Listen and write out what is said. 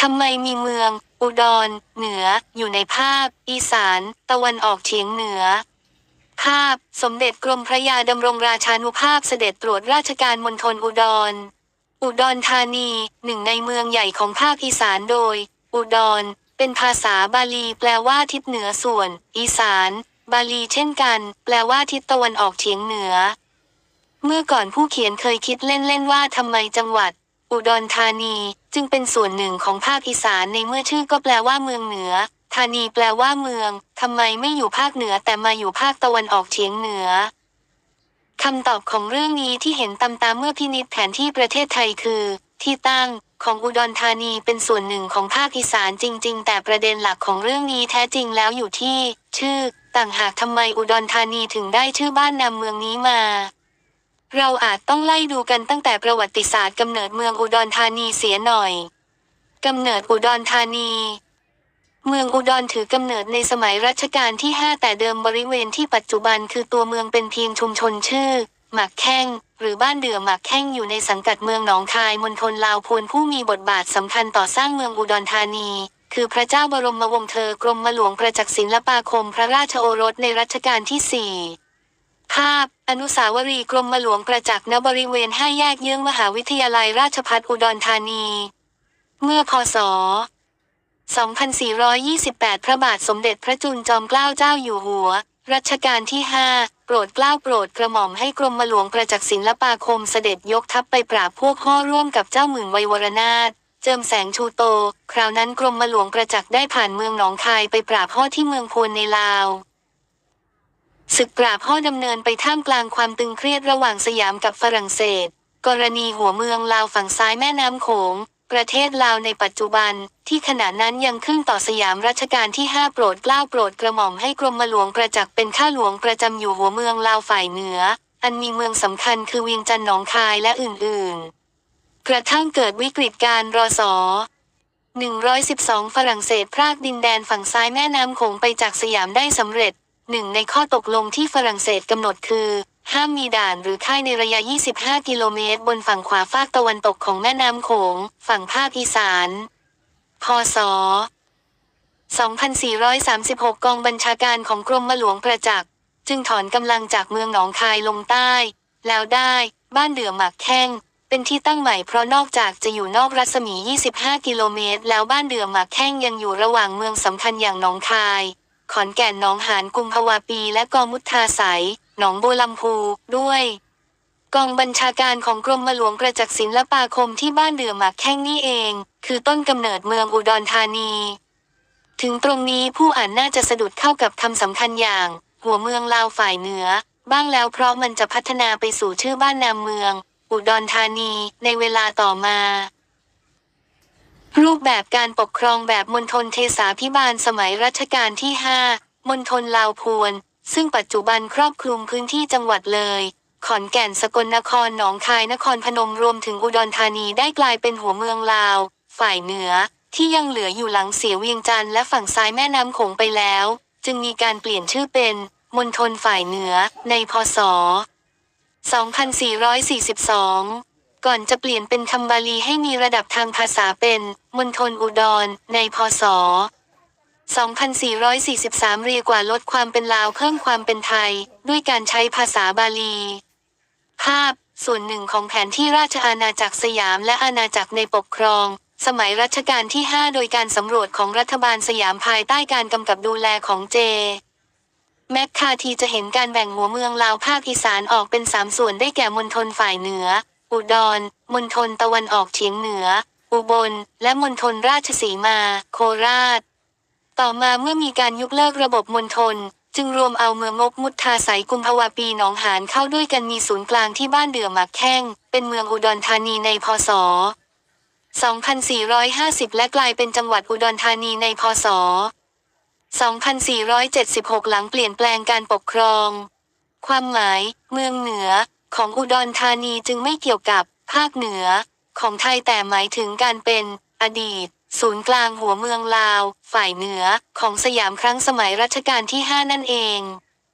ทำไมมีเมือง อุดร เหนือ อยู่ในภาพ อีสาน ตะวันออกเฉียงเหนือ ภาพ สมเด็จกรมพระยาดำรงราชานุภาพเสด็จตรวจราชการมณฑลอุดร อุดรธานี หนึ่งในเมืองใหญ่ของภาคอีสานโดย อุดร เป็นภาษาบาลีแปลว่าทิศเหนือส่วน อีสาน บาลีเช่นกัน แปลว่าทิศตะวันออกเฉียงเหนือ เมื่อก่อนผู้เขียนเคยคิดเล่นๆว่าทำไมจังหวัด อุดรธานี จึงเป็นส่วนหนึ่งของภาคอีสานในเมื่อชื่อก็แปลว่าเมืองเหนือ ธานีแปลว่าเมืองทำไมไม่อยู่ภาคเหนือแต่มาอยู่ภาคตะวันออกเฉียงเหนือคำตอบของเรื่องนี้ที่เห็นตามตามเมื่อพินิจแผนที่ประเทศไทยคือ ที่ตั้งของอุดรธานีเป็นส่วนหนึ่งของภาคอีสานจริง ๆ แต่ประเด็นหลักของเรื่องนี้แท้จริงแล้วอยู่ที่ ชื่อ ต่างหากทำไมอุดรธานีถึงได้ชื่อบ้านนำเมืองนี้มา เราอาจต้องไล่ดูกันตั้งแต่ประวัติศาสตร์กำเนิดเมืองอุดรธานีเสียหน่อยกำเนิดอุดรธานี เมืองอุดรถือกำเนิดในสมัยรัชกาลที่ 5 แต่เดิมบริเวณที่ปัจจุบันคือตัวเมืองเป็นเพียงชุมชนชื่อ หมักแข้ง หรือบ้านเดือหมักแข้งอยู่ในสังกัดเมืองหนองคายมณฑลลาวพลผู้มีบทบาทสำคัญต่อสร้างเมืองอุดรธานี คือพระเจ้าบรมวงศ์เธอกรมหลวงประจักษ์ศิลปาคมพระราชโอรสในรัชกาลที่4าพ อนุสาวรีย์กรมหลวงประจักษ์ณบริเวณห้าแยกเยื้องมหาวิทยาลัยราชภัฏอุดรธานี เมื่อพศ 2428 พระบาทสมเด็จพระจุลจอมเกล้าเจ้าอยู่หัว รัชกาลที่ 5 โปรดเกล้าโปรดกระหม่อมให้กรมหลวงประจักษ์ศิลปาคมเสด็จยกทัพไปปราบพวกห่อร่วมกับเจ้าหมื่นไวยวรนาถเจิมแสงชูโต คราวนั้นกรมหลวงประจักษ์ได้ผ่านเมืองหนองคายไปปราบห่อที่เมืองพวนในลาว ศึกปราบห่อดำเนินไปท่ามกลางความตึงเครียดระหว่างสยามกับฝรั่งเศส กรณีหัวเมืองลาวฝั่งซ้ายแม่น้ำโขง ประเทศลาวในปัจจุบัน ที่ขณะนั้นยังขึ้นต่อสยามรัชกาลที่ 5 โปรดเกล้าโปรดกระหม่อมให้กรมหลวงประจักษ์เป็นข้าหลวงประจำอยู่หัวเมืองลาวฝ่ายเหนือ อันมีเมืองสำคัญคือเวียงจันทน์หนองคายและอื่นๆ กระทั่งเกิดวิกฤตการณ์รศ112 ฝรั่งเศสพรากดินแดนฝั่งซ้ายแม่น้ำโขงไปจากสยามได้สำเร็จ หนึ่งในข้อตกลงที่ฝรั่งเศสกำหนดคือ ห้ามมีด่านหรือค่ายในระยะ 25 กิโลเมตร บนฝั่งขวาฟากตะวันตกของแม่น้ำโขง ฝั่งภาคอีสาน พศ 2436 กองบัญชาการของกรมหลวงประจักษ์จึงถอนกำลังจากเมืองหนองคายลงใต้ แล้วได้บ้านเดือหมักแข้งเป็นที่ตั้งใหม่เพราะนอกจากจะอยู่นอกรัศมี 25 กิโลเมตร แล้วบ้านเดือหมักแข้งยังอยู่ระหว่างเมืองสำคัญอย่างหนองคาย ขอนแก่นหนองหานกุมภาวาปีและกองมุทาไสยหนองบัวลำพูด้วย กองบัญชาการของกรมหลวงประจักษ์ศิลปาคมที่บ้านเดือหมักแข้งนี่เอง คือต้นกำเนิดเมืองอุดรธานี ถึงตรงนี้ผู้อ่านน่าจะสะดุดเข้ากับคำสำคัญอย่าง หัวเมืองลาวฝ่ายเหนือ บ้างแล้วเพราะมันจะพัฒนาไปสู่ชื่อบ้านนามเมือง อุดรธานีในเวลาต่อมา รูปแบบการปกครองแบบมณฑลเทสาพิบาลสมัยรัชกาลที่ 5 มณฑลลาวพวน ซึ่งปัจจุบันครอบคลุมพื้นที่จังหวัดเลย ขอนแก่นสกลนครหนองคายนครพนมรวมถึงอุดรธานีได้กลายเป็นหัวเมืองลาว ฝ่ายเหนือ ที่ยังเหลืออยู่หลังเสียเวียงจันทร์และฝั่งซ้ายแม่น้ำโขงไปแล้ว จึงมีการเปลี่ยนชื่อเป็นมณฑลฝ่ายเหนือในพศ 2442 ก่อนจะเปลี่ยนเป็นคำบาลีให้มีระดับทางภาษาเป็นมณฑลอุดร ในพศ 2443 เรียกว่าลดความเป็นลาวเพิ่มความเป็นไทย ด้วยการใช้ภาษาบาลี ภาพ ส่วนหนึ่งของแผนที่ราชอาณาจักรสยามและอาณาจักรในปกครอง สมัยรัชกาลที่ 5 โดยการสำรวจของรัฐบาลสยามภายใต้การกำกับดูแลของเจ แมคคาทีจะเห็นการแบ่งหัวเมืองลาวภาคอีสานออกเป็นสามส่วนได้แก่มณฑลฝ่ายเหนือ อุดร มณฑลตะวันออกเฉียงเหนือ อุบล และมณฑลราชสีมา โคราช ต่อมาเมื่อมีการยกเลิกระบบมณฑลจึงรวมเอาเมืองงบมุทาไสยกุมภาวาปีหนองหานเข้าด้วยกันมีศูนย์กลางที่บ้านเดือหมักแข้ง เป็นเมืองอุดรธานีในพศ 2450 และกลายเป็นจังหวัดอุดรธานีในพศ 2476 หลังเปลี่ยนแปลงการปกครอง ความหมาย เมืองเหนือ ของอุดรธานีจึงไม่เกี่ยวกับภาคเหนือ ของไทยแต่หมายถึงการเป็น อดีต ศูนย์กลางหัวเมืองลาว ฝ่ายเหนือ ของสยามครั้งสมัยรัชกาลที่ 5 นั่นเอง